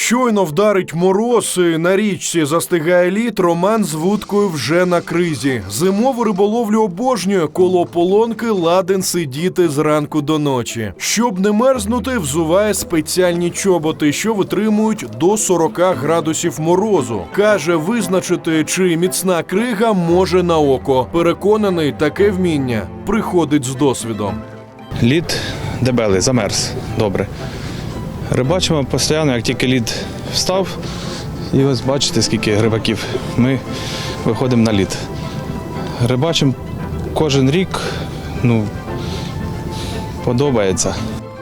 Щойно вдарить мороз, і на річці застигає лід, Роман з вудкою вже на кризі. Зимову риболовлю обожнює, коло полонки ладен сидіти зранку до ночі. Щоб не мерзнути, взуває спеціальні чоботи, що витримують до 40 градусів морозу. Каже, визначити, чи міцна крига може на око. Переконаний, таке вміння приходить з досвідом. Лід дебелий, замерз. Добре. Рибачимо постійно, як тільки лід встав, і ось бачите, скільки грибаків. Ми виходимо на лід. Рибачимо кожен рік, ну, подобається.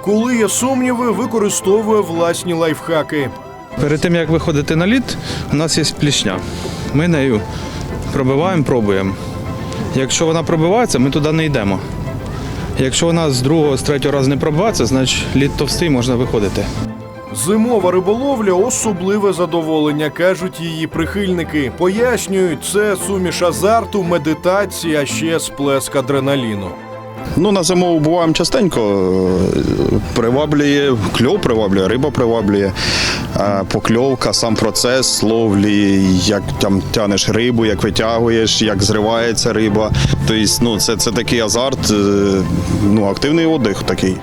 Коли є сумніви, використовує власні лайфхаки. Перед тим, як виходити на лід, у нас є плішня. Ми нею пробиваємо, пробуємо. Якщо вона пробивається, ми туди не йдемо. Якщо вона з другого, з третього разу не пробивається, значить лід товстий, можна виходити. Зимова риболовля особливе задоволення, кажуть її прихильники. Пояснюють, це суміш азарту, медитації, а ще сплеск адреналіну. Ну, на зимову буваємо частенько. Приваблює, кльов приваблює, риба приваблює, покльовка, сам процес ловлі, як там тянеш рибу, як витягуєш, як зривається риба. Тобто, ну, це, це такий азарт, е, ну, активний отдих такий.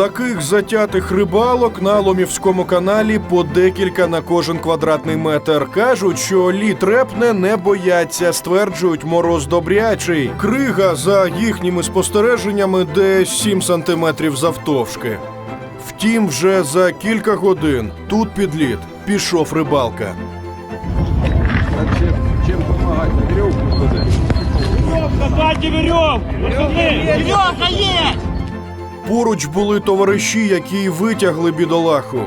Таких затятих рибалок на Ломівському каналі по декілька на кожен квадратний метр. Кажуть, що лід репне не бояться, стверджують мороз добрячий. Крига за їхніми спостереженнями десь 7 сантиметрів завтовшки. Втім, вже за кілька годин тут під лід пішов рибалка. Дайте веревку! Пацаны! Веревка есть! Поруч були товариші, які витягли бідолаху.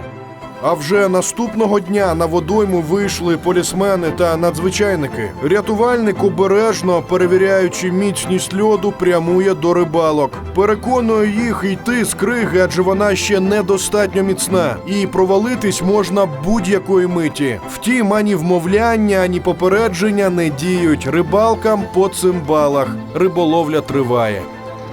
А вже наступного дня на водойму вийшли полісмени та надзвичайники. Рятувальник обережно, перевіряючи міцність льоду, прямує до рибалок. Переконує їх йти з криги, адже вона ще недостатньо міцна, і провалитись можна будь-якої миті. Втім, ані вмовляння, ані попередження не діють. Рибалкам по цимбалах. Риболовля триває.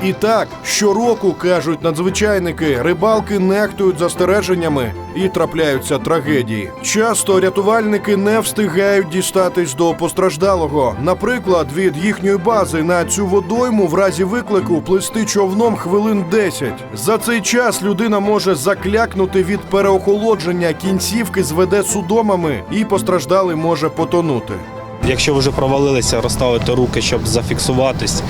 І так, щороку кажуть надзвичайники, рибалки нехтують застереженнями і трапляються трагедії. Часто рятувальники не встигають дістатись до постраждалого. Наприклад, від їхньої бази на цю водойму в разі виклику плисти човном хвилин 10. За цей час людина може заклякнути від переохолодження, кінцівки зведе судомами, і постраждалий може потонути. Якщо ви вже провалилися, розставити руки, щоб зафіксуватись,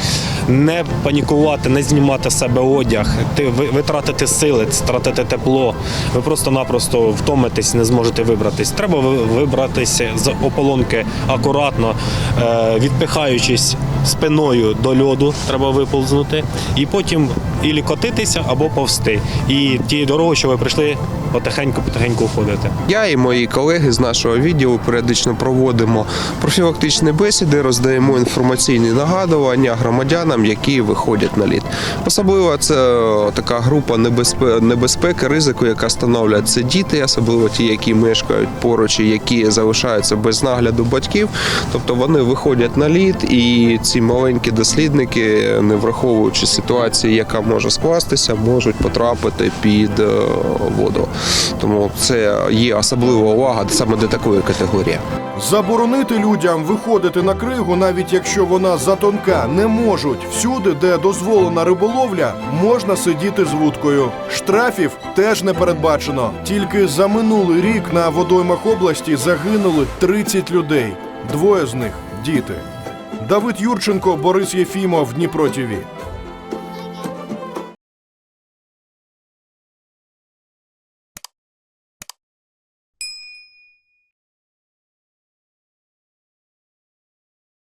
не панікувати, не знімати з себе одяг, ти ви, витратити сили, стратити тепло. Ви просто-напросто втомитесь, не зможете вибратись. Треба вибратися з ополонки акуратно, е, відпихаючись спиною до льоду, треба виползнути, і потім ілі котитися або повсти. І тією дорогою, що ви прийшли, потихеньку-потихеньку уходити. Я і мої колеги з нашого відділу періодично проводимо профілактичні бесіди, роздаємо інформаційні нагадування громадянам, які виходять на лід. Особливо це е, така група небезпе- небезпеки, ризику, яка становлять це діти, особливо ті, які мешкають поруч і які залишаються без нагляду батьків. Тобто вони виходять на лід, і ці маленькі дослідники, не враховуючи ситуацію, яка може скластися, можуть потрапити під е, воду. Тому це є особлива увага саме до такої категорії. Заборонити людям виходити на кригу, навіть якщо вона затонка, не можуть. Всюди, де дозволена риболовля, можна сидіти з вудкою. Штрафів теж не передбачено. Тільки за минулий рік на водоймах області загинули 30 людей. Двоє з них діти. Давид Юрченко, Борис Єфімов, Дніпро ТІВІ.